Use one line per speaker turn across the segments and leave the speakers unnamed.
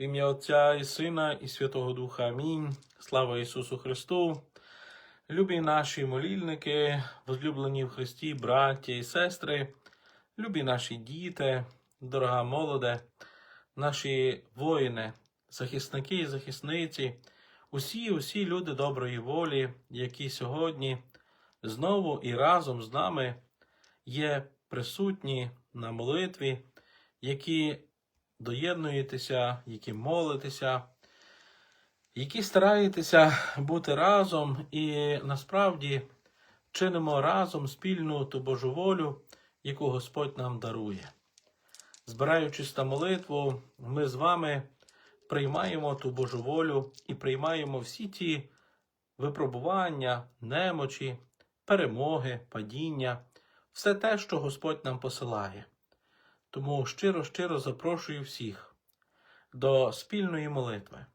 В ім'я Отця і Сина, і Святого Духа. Амінь. Слава Ісусу Христу. Любі наші молільники, возлюблені в Христі, браття і сестри, любі наші діти, дорога молоде, наші воїни, захисники і захисниці, усі, усі люди доброї волі, які сьогодні знову і разом з нами є присутні на молитві, які доєднуєтеся, які молитеся, які стараєтеся бути разом і насправді чинимо разом спільну ту Божу волю, яку Господь нам дарує. Збираючись на молитву, ми з вами приймаємо ту Божу волю і приймаємо всі ті випробування, немочі, перемоги, падіння, все те, що Господь нам посилає. Тому щиро-щиро запрошую всіх до спільної молитви.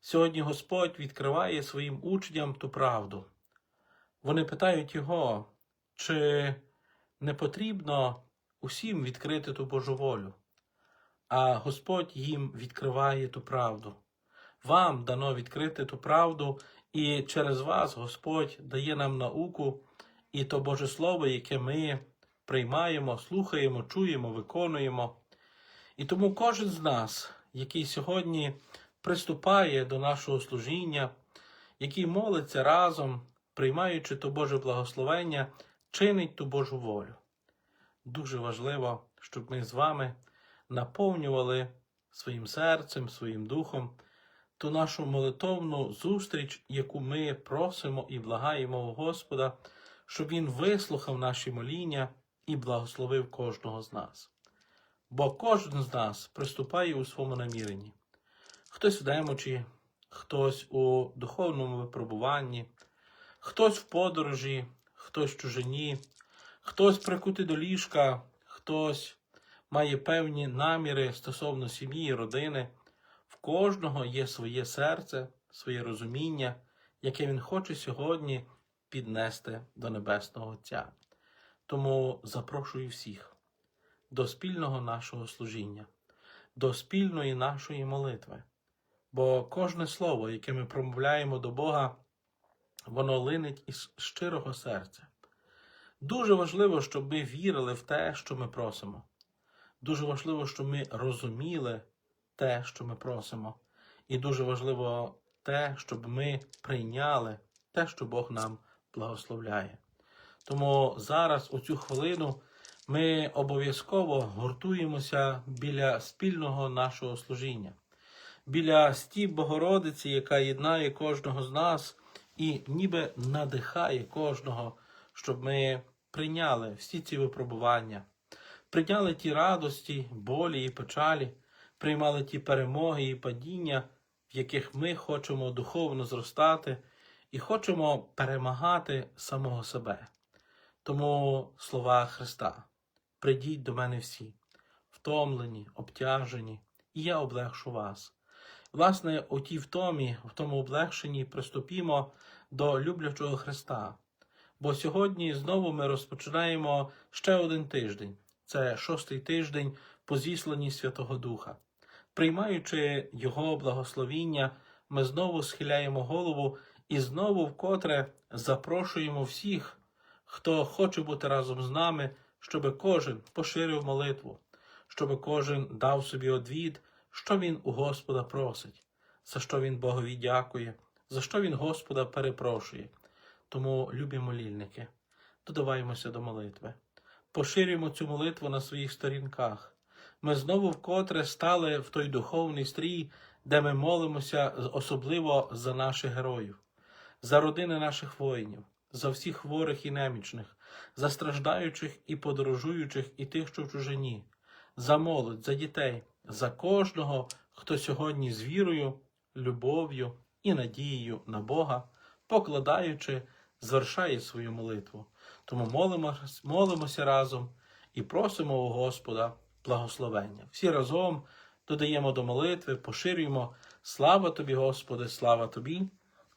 Сьогодні Господь відкриває своїм учням ту правду. Вони питають його, чи не потрібно усім відкрити ту Божу волю. А Господь їм відкриває ту правду. Вам дано відкрити ту правду, і через вас Господь дає нам науку і то Боже Слово, яке ми приймаємо, слухаємо, чуємо, виконуємо. І тому кожен з нас, який сьогодні приступає до нашого служіння, який молиться разом, приймаючи то Боже благословення, чинить ту Божу волю. Дуже важливо, щоб ми з вами наповнювали своїм серцем, своїм духом ту нашу молитовну зустріч, яку ми просимо і благаємо у Господа, щоб Він вислухав наші моління і благословив кожного з нас. Бо кожен з нас приступає у своєму наміренні. Хтось в немочі, хтось у духовному випробуванні, хтось в подорожі, хтось в чужині, хтось прикутий до ліжка, хтось має певні наміри стосовно сім'ї, родини. В кожного є своє серце, своє розуміння, яке він хоче сьогодні піднести до Небесного Отця. Тому запрошую всіх до спільного нашого служіння, до спільної нашої молитви. Бо кожне слово, яке ми промовляємо до Бога, воно линить із щирого серця. Дуже важливо, щоб ми вірили в те, що ми просимо. Дуже важливо, щоб ми розуміли те, що ми просимо. І дуже важливо те, щоб ми прийняли те, що Бог нам благословляє. Тому зараз, у цю хвилину, ми обов'язково гуртуємося біля спільного нашого служіння, біля стіп Богородиці, яка єднає кожного з нас і ніби надихає кожного, щоб ми прийняли всі ці випробування, прийняли ті радості, болі і печалі, приймали ті перемоги і падіння, в яких ми хочемо духовно зростати і хочемо перемагати самого себе. Тому слова Христа: прийдіть до мене всі, втомлені, обтяжені, і я облегшу вас. Власне, у тій втомі, в тому облегшенні приступімо до люблячого Христа. Бо сьогодні знову ми розпочинаємо ще один тиждень. Це шостий тиждень по зісланні Святого Духа. Приймаючи Його благословіння, ми знову схиляємо голову і знову вкотре запрошуємо всіх, хто хоче бути разом з нами, щоб кожен поширив молитву, щоб кожен дав собі одвід, що він у Господа просить, за що він Богові дякує, за що він Господа перепрошує. Тому, любі молільники, додаваємося до молитви, поширюємо цю молитву на своїх сторінках. Ми знову вкотре стали в той духовний стрій, де ми молимося особливо за наших героїв, за родини наших воїнів, за всіх хворих і немічних, за страждаючих і подорожуючих, і тих, що в чужині, за молодь, за дітей, за кожного, хто сьогодні з вірою, любов'ю і надією на Бога, покладаючи, звершає свою молитву. Тому молимось, молимося разом і просимо у Господа благословення. Всі разом додаємо до молитви, поширюємо. Слава тобі, Господи, слава тобі,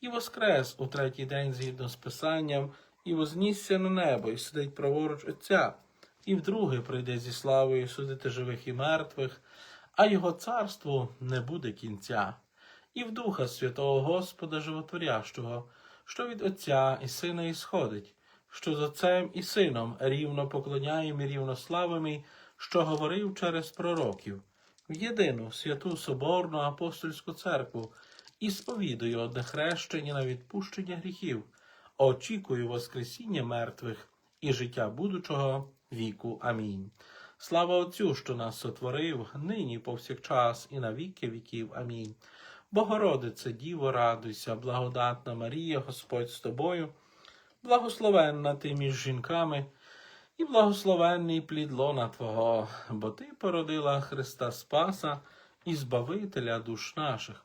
і воскрес у третій день згідно з Писанням, і вознісся на небо, і сидить праворуч Отця, і вдруге прийде зі славою судити живих і мертвих, а його царству не буде кінця, і в Духа Святого Господа Животворящого, що від Отця і Сина ісходить, що з Отцем і Сином рівно поклоняємо і рівно славимо, що говорив через пророків, в єдину святу Соборну апостольську церкву і сповідую одне хрещення на відпущення гріхів, очікую Воскресіння мертвих і життя будучого віку. Амінь. Слава Отцю, що нас сотворив, нині повсякчас і на віки віків. Амінь. Богородице, Діво, радуйся, благодатна Марія, Господь з тобою, благословенна ти між жінками, і благословенний плід лона Твого, бо Ти породила Христа Спаса і Збавителя душ наших.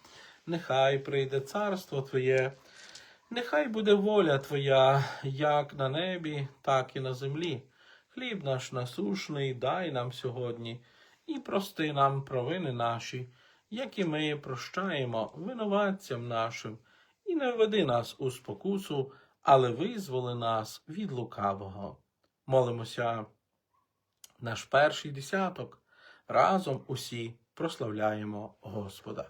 нехай прийде царство Твоє, нехай буде воля Твоя, як на небі, так і на землі. Хліб наш насушний дай нам сьогодні, і прости нам провини наші, як і ми прощаємо винуватцям нашим, і не введи нас у спокусу, але визволи нас від лукавого. Молимося, наш перший десяток, разом усі прославляємо Господа.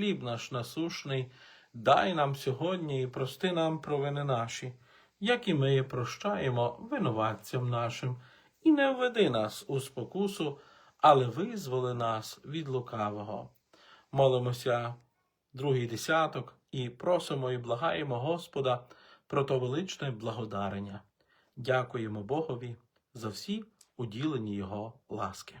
Хліб наш насушний, дай нам сьогодні і прости нам провини наші, як і ми прощаємо винуватцям нашим, і не введи нас у спокусу, але визволи нас від лукавого. Молимося другий десяток і просимо і благаємо Господа про то величне благодарення. Дякуємо Богові за всі уділені Його ласки.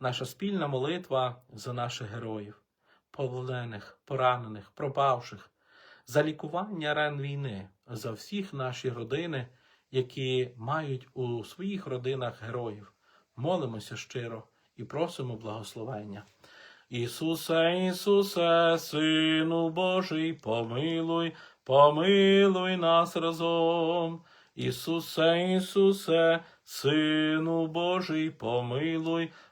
наша спільна молитва за наших героїв, полонених, поранених, пропавших, за лікування ран війни, за всіх наші родини, які мають у своїх родинах героїв. Молимося щиро і просимо благословення. Ісусе, Ісусе, Сину Божий, помилуй, помилуй нас разом. Ісусе, Ісусе, Сину Божий, помилуй,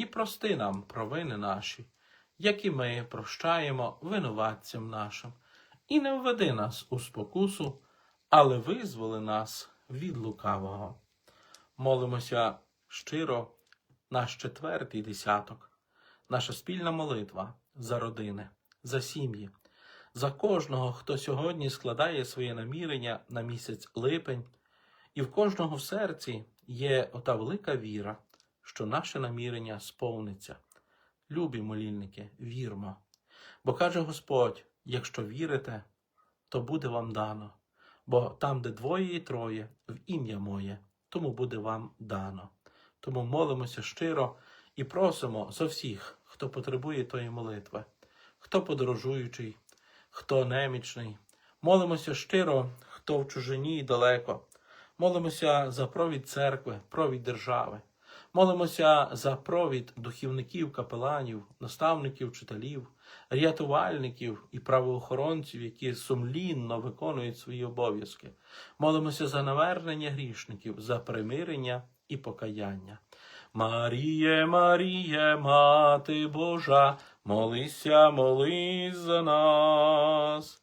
і прости нам провини наші, як і ми прощаємо винуватцям нашим, і не введи нас у спокусу, але визволи нас від лукавого. Молимося щиро наш четвертий десяток, наша спільна молитва за родини, за сім'ї, за кожного, хто сьогодні складає своє намірення на місяць липень, і в кожного в серці є ота велика віра, що наше намірення сповниться. Любі молільники, вірмо. Бо каже Господь: якщо вірите, то буде вам дано. Бо там, де двоє і троє, в ім'я моє, тому буде вам дано. Тому молимося щиро і просимо за всіх, хто потребує тої молитви, хто подорожуючий, хто немічний. Молимося щиро, хто в чужині і далеко. Молимося за провід церкви, провід держави. Молимося за провід духівників, капеланів, наставників, вчителів, рятувальників і правоохоронців, які сумлінно виконують свої обов'язки. Молимося за навернення грішників, за примирення і покаяння. Маріє, Маріє, Мати Божа, молися, молись за нас.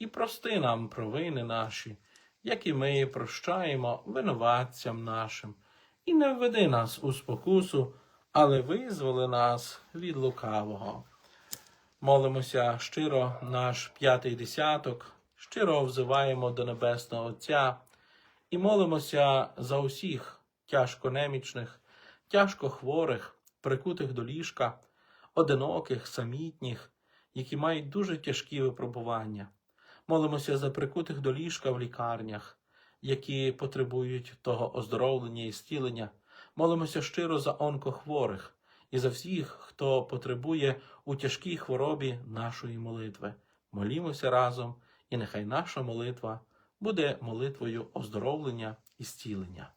і прости нам провини наші, як і ми прощаємо винуватцям нашим, і не введи нас у спокусу, але визволи нас від лукавого. Молимося щиро наш п'ятий десяток, щиро взиваємо до Небесного Отця і молимося за усіх тяжко немічних, тяжко хворих, прикутих до ліжка, одиноких, самітніх, які мають дуже тяжкі випробування. Молимося за прикутих до ліжка в лікарнях, які потребують того оздоровлення і зцілення. Молимося щиро за онкохворих і за всіх, хто потребує у тяжкій хворобі нашої молитви. Молімося разом, і нехай наша молитва буде молитвою оздоровлення і зцілення.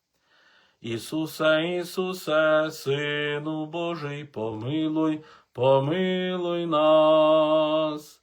Ісусе, Ісусе, Сину Божий, помилуй, помилуй нас.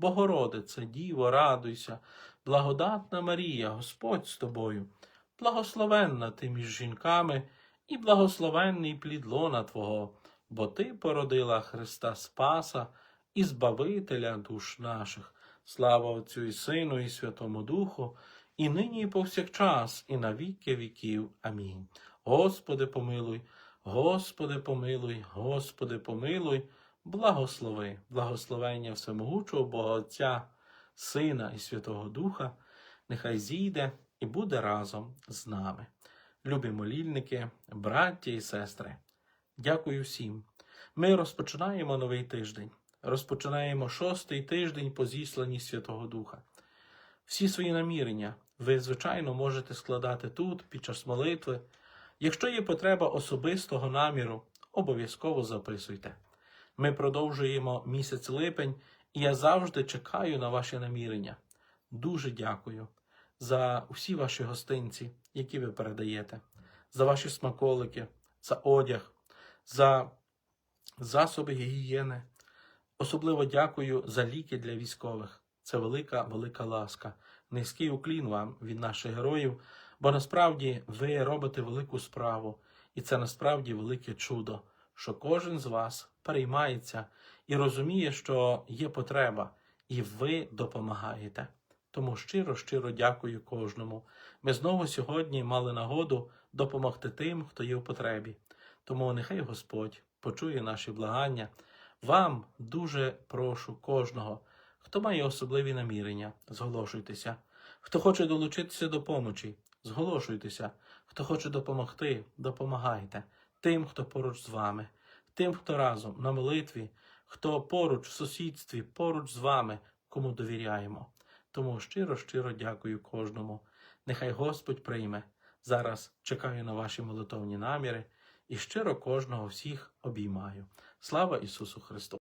Богородице, Діво, радуйся, благодатна Марія, Господь з тобою, благословенна ти між жінками, і благословенний плід лона Твого, бо Ти породила Христа Спаса і Збавителя душ наших. Слава Отцю і Сину, і Святому Духу, і нині, і повсякчас, і на віки віків. Амінь. Господи, помилуй, Господи, помилуй, Господи, помилуй, благослови, благословення всемогучого Бога Отця, Сина і Святого Духа, нехай зійде і буде разом з нами. Любі молільники, браття і сестри, дякую всім. Ми розпочинаємо новий тиждень. Розпочинаємо шостий тиждень по зісланні Святого Духа. Всі свої намірення ви, звичайно, можете складати тут, під час молитви. Якщо є потреба особистого наміру, обов'язково записуйте. Ми продовжуємо місяць липень, і я завжди чекаю на ваші намірення. Дуже дякую за всі ваші гостинці, які ви передаєте, за ваші смаколики, за одяг, за засоби гігієни. Особливо дякую за ліки для військових. Це велика, велика ласка. Низький уклін вам від наших героїв, бо насправді ви робите велику справу, і це насправді велике чудо, що кожен з вас переймається і розуміє, що є потреба, і ви допомагаєте. Тому щиро, щиро дякую кожному. Ми знову сьогодні мали нагоду допомогти тим, хто є в потребі. Тому нехай Господь почує наші благання. Вам дуже прошу кожного, хто має особливі намірення, зголошуйтеся. Хто хоче долучитися до помочі, зголошуйтеся. Хто хоче допомогти, допомагайте. Тим, хто поруч з вами, тим, хто разом на молитві, хто поруч в сусідстві, поруч з вами, кому довіряємо. Тому щиро, щиро дякую кожному. Нехай Господь прийме. Зараз чекаю на ваші молитовні наміри і щиро кожного всіх обіймаю. Слава Ісусу Христу!